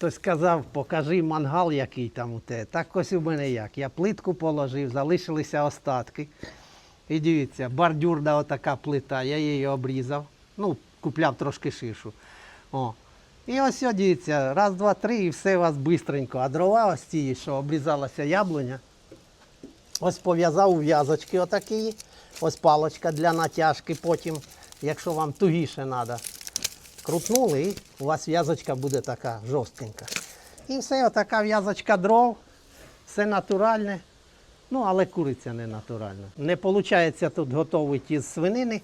Хтось сказав, покажи мангал, який там у те. Так ось у мене як. Я плитку положив, залишилися остатки. І дивіться, бордюрна отака плита, я її обрізав. Ну, купляв трошки ширшу. О. І ось, дивіться, раз, два, три, і все у вас бистренько. А дрова ось ці, що обрізалася яблуня. Ось пов'язав в'язочки отакі. Ось палочка для натяжки. Потім, якщо вам тугіше треба, крутнули, і у вас в'язочка буде така жорсткенька. І все, отака в'язочка дров, все натуральне. Ну, але куриця не натуральна. Не виходить тут готовий із свинини.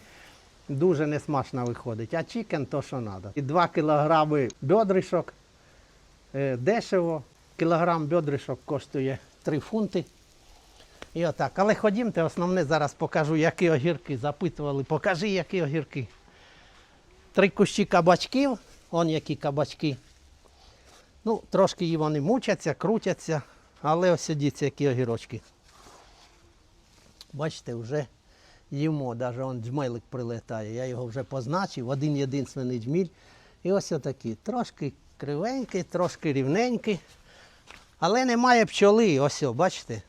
Дуже несмачно виходить. А чікен то, що треба. І 2 кілограми бедришок. е, Дешево. Кілограм бедришок коштує 3 фунти. І отак. Але ходімте, основне зараз покажу, які огірки запитували. Покажи, які огірки. Три кущі кабачків. Он які кабачки. Ну, трошки її вони мучаться, крутяться, але ось дивіться, які огірочки. Бачите, вже їмо, навіть он джмелик прилетає. Я його вже позначив, один єдинственний джміль. І ось отакі. Трошки кривенький, трошки рівненький. Але немає пчоли, ось, бачите?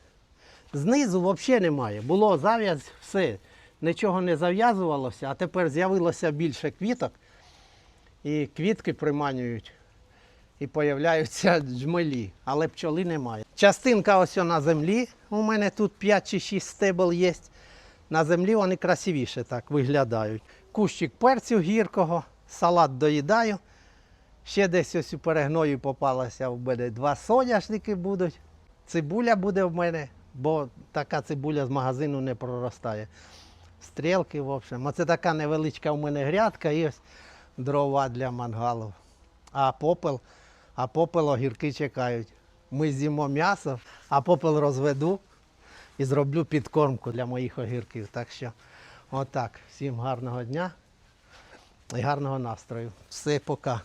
Знизу взагалі немає. Було зав'яз, все. Нічого не зав'язувалося, а тепер з'явилося більше квіток. І квітки приманюють. І появляються джмелі, але пчоли немає. Частинка ось на землі. У мене тут 5 чи 6 стебел є. На землі вони красивіше так виглядають. Кущик перцю гіркого, салат доїдаю. Ще десь ось у перегною попалося в мене два соняшники будуть. Цибуля буде в мене, бо така цибуля з магазину не проростає. Стрілки, в общем. Оце така невеличка в мене грядка і ось дрова для мангалу. А попел, а попел огірки чекають. Ми з'їмо м'ясо, а попел розведу і зроблю підкормку для моїх огірків. Так що, отак. Всім гарного дня і гарного настрою. Все, пока.